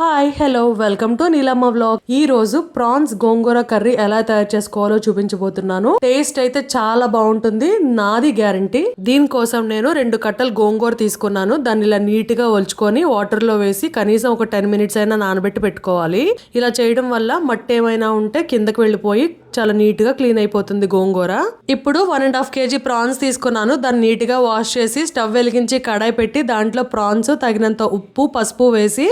Hi hello welcome to Neelamma vlog ఈ రోజు prawns గోంగూర curry ఎలా తయారు చేసుకోవాలో చూపించబోతున్నాను. టేస్ట్ అయితే చాలా బాగుంటుంది నాది గ్యారంటీ దీనికోసం నేను రెండు కట్టలు గోంగూర తీసుకున్నాను. దాన్ని ఇలా నీట్గా ఒలుచుకొని వాటర్లో వేసి కనీసం ఒక టెన్ మినిట్స్ అయినా నానబెట్టి పెట్టుకోవాలి. ఇలా చేయడం వల్ల మట్టి ఏమైనా ఉంటే కిందకి వెళ్ళిపోయి చాలా నీట్గా క్లీన్ అయిపోతుంది గోంగూర. ఇప్పుడు one and half KG prawns తీసుకున్నాను. దాన్ని నీట్గా వాష్ చేసి స్టవ్ వెలిగించి కడాయి పెట్టి దాంట్లో ప్రాన్స్ తగినంత ఉప్పు పసుపు వేసి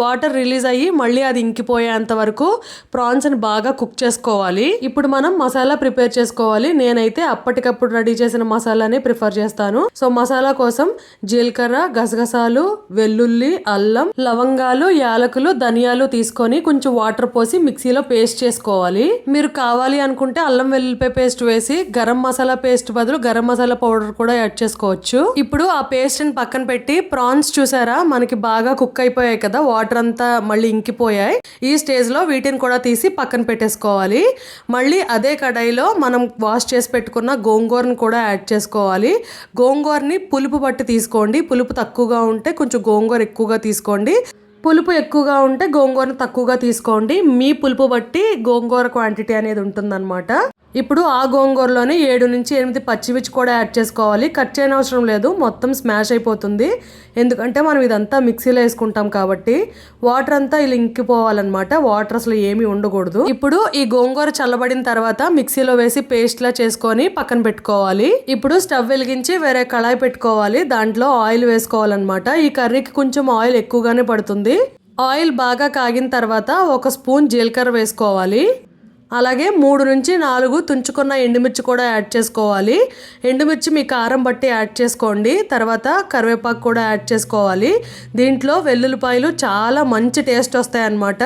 వాటర్ రిలీజ్ అయ్యి మళ్ళీ అది ఇంకిపోయేంత వరకు ప్రాన్స్ని బాగా కుక్ చేసుకోవాలి. ఇప్పుడు మనం మసాలా ప్రిపేర్ చేసుకోవాలి. నేనైతే అప్పటికప్పుడు రెడీ చేసిన మసాలానే ప్రిఫర్ చేస్తాను. సో మసాలా కోసం జీలకర్ర గసగసాలు వెల్లుల్లి అల్లం లవంగాలు యాలకులు ధనియాలు తీసుకొని కొంచెం వాటర్ పోసి మిక్సీలో పేస్ట్ చేసుకోవాలి. మీరు కావాలి కావాలి అనుకుంటే అల్లం వెల్లుల్లిపాయ పేస్ట్ వేసి గరం మసాలా పేస్ట్ బదులు గరం మసాలా పౌడర్ కూడా యాడ్ చేసుకోవచ్చు. ఇప్పుడు ఆ పేస్ట్ని పక్కన పెట్టి ప్రాన్స్ చూసారా? మనకి బాగా కుక్ అయిపోయాయి కదా? వాటర్ అంతా మళ్ళీ ఇంకిపోయాయి. ఈ స్టేజ్లో వీటిని కూడా తీసి పక్కన పెట్టేసుకోవాలి. మళ్ళీ అదే కడాయిలో మనం వాష్ చేసి పెట్టుకున్న గోంగూరను కూడా యాడ్ చేసుకోవాలి. గోంగూరని పులుపు పట్టి తీసుకోండి. పులుపు తక్కువగా ఉంటే కొంచెం గోంగూర ఎక్కువగా తీసుకోండి. పులుపు ఎక్కువగా ఉంటే గోంగూరను తక్కువగా తీసుకోండి. మీ పులుపు బట్టి గోంగూర క్వాంటిటీ అనేది ఉంటుందన్నమాట. ఇప్పుడు ఆ గోంగూరలోనే ఏడు నుంచి ఎనిమిది పచ్చిమిర్చి కూడా యాడ్ చేసుకోవాలి. కట్ చేయని అవసరం లేదు. మొత్తం స్మాష్ అయిపోతుంది. ఎందుకంటే మనం ఇదంతా మిక్సీలో వేసుకుంటాం కాబట్టి వాటర్ అంతా ఇలా ఇంకిపోవాలన్నమాట వాటర్ అసలు ఏమీ ఉండకూడదు. ఇప్పుడు ఈ గోంగూర చల్లబడిన తర్వాత మిక్సీలో వేసి పేస్ట్లా చేసుకొని పక్కన పెట్టుకోవాలి. ఇప్పుడు స్టవ్ వెలిగించి వేరే కళాయి పెట్టుకోవాలి. దాంట్లో ఆయిల్ వేసుకోవాలన్నమాట. ఈ కర్రీకి కొంచెం ఆయిల్ ఎక్కువగానే పడుతుంది. ఆయిల్ బాగా కాగిన తర్వాత ఒక స్పూన్ జీలకర్ర వేసుకోవాలి. అలాగే మూడు నుంచి నాలుగు తుంచుకున్న ఎండుమిర్చి కూడా యాడ్ చేసుకోవాలి. ఎండుమిర్చి మీ కారం బట్టి యాడ్ చేసుకోండి. తర్వాత కరివేపాకు కూడా యాడ్ చేసుకోవాలి. దీంట్లో వెల్లుల్లిపాయలు చాలా మంచి టేస్ట్ వస్తాయన్నమాట.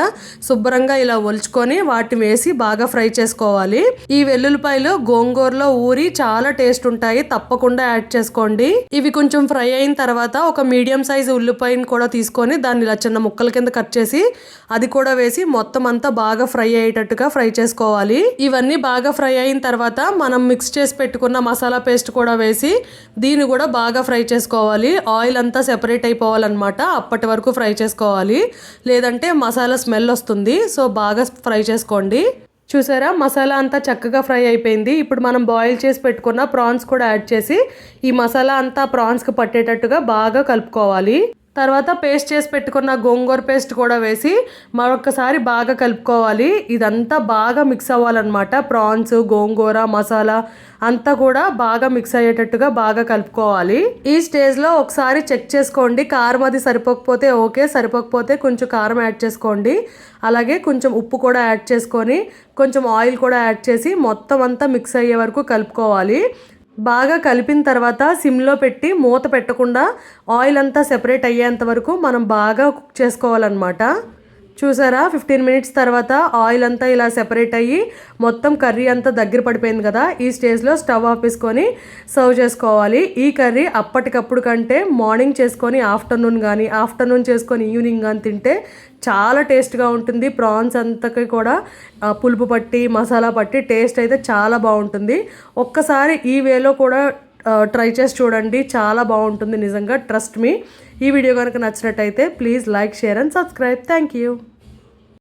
శుభ్రంగా ఇలా ఒలుచుకొని వాటిని వేసి బాగా ఫ్రై చేసుకోవాలి. ఈ వెల్లుల్లిపాయలు గోంగూరలో ఊరి చాలా టేస్ట్ ఉంటాయి. తప్పకుండా యాడ్ చేసుకోండి. ఇవి కొంచెం ఫ్రై అయిన తర్వాత ఒక మీడియం సైజ్ ఉల్లిపాయని కూడా తీసుకొని దాన్ని ఇలా చిన్న ముక్కల కింద కట్ చేసి అది కూడా వేసి మొత్తం అంతా బాగా ఫ్రై అయ్యేటట్టుగా ఫ్రై చేసుకోవాలి చేసుకోవాలి ఇవన్నీ బాగా ఫ్రై అయిన తర్వాత మనం మిక్స్ చేసి పెట్టుకున్న మసాలా పేస్ట్ కూడా వేసి దీన్ని కూడా బాగా ఫ్రై చేసుకోవాలి. ఆయిల్ అంతా సెపరేట్ అయిపోవాలన్నమాట. అప్పటి వరకు ఫ్రై చేసుకోవాలి. లేదంటే మసాలా స్మెల్ వస్తుంది. సో బాగా ఫ్రై చేసుకోండి. చూసారా? మసాలా అంతా చక్కగా ఫ్రై అయిపోయింది. ఇప్పుడు మనం బాయిల్ చేసి పెట్టుకున్న ప్రాన్స్ కూడా యాడ్ చేసి ఈ మసాలా అంతా ప్రాన్స్కి పట్టేటట్టుగా బాగా కలుపుకోవాలి. తర్వాత పేస్ట్ చేసి పెట్టుకున్న గోంగూర పేస్ట్ కూడా వేసి మరొకసారి బాగా కలుపుకోవాలి. ఇదంతా బాగా మిక్స్ అవ్వాలన్నమాట. ప్రాన్స్ గోంగూర మసాలా అంతా కూడా బాగా మిక్స్ అయ్యేటట్టుగా బాగా కలుపుకోవాలి. ఈ స్టేజ్లో ఒకసారి చెక్ చేసుకోండి. కారం అది సరిపోకపోతే ఓకే సరిపోకపోతే కొంచెం కారం యాడ్ చేసుకోండి. అలాగే కొంచెం ఉప్పు కూడా యాడ్ చేసుకొని కొంచెం ఆయిల్ కూడా యాడ్ చేసి మొత్తం అంతా మిక్స్ అయ్యే వరకు కలుపుకోవాలి. బాగా కలిపిన తర్వాత సిమ్లో పెట్టి మూత పెట్టకుండా ఆయిల్ అంతా సెపరేట్ అయ్యేంత వరకు మనం బాగా కుక్ చేసుకోవాలన్నమాట. చూసారా? ఫిఫ్టీన్ మినిట్స్ తర్వాత ఆయిల్ అంతా ఇలా సెపరేట్ అయ్యి మొత్తం కర్రీ అంతా దగ్గర పడిపోయింది కదా? ఈ స్టేజ్లో స్టవ్ ఆపేసుకొని సర్వ్ చేసుకోవాలి. ఈ కర్రీ అప్పటికప్పుడు కంటే మార్నింగ్ చేసుకొని ఆఫ్టర్నూన్ కానీ ఆఫ్టర్నూన్ చేసుకొని ఈవినింగ్ కానీ తింటే చాలా టేస్ట్గా ఉంటుంది. ప్రాన్స్ అంతకి కూడా పులుపు పట్టి మసాలా పట్టి టేస్ట్ అయితే చాలా బాగుంటుంది. ఒక్కసారి ఈ వేలో కూడా ట్రై చేసి చూడండి. చాలా బాగుంటుంది నిజంగా. ట్రస్ట్ మీ ఈ వీడియో కనుక నచ్చినట్టయితే please like share and subscribe. Thank you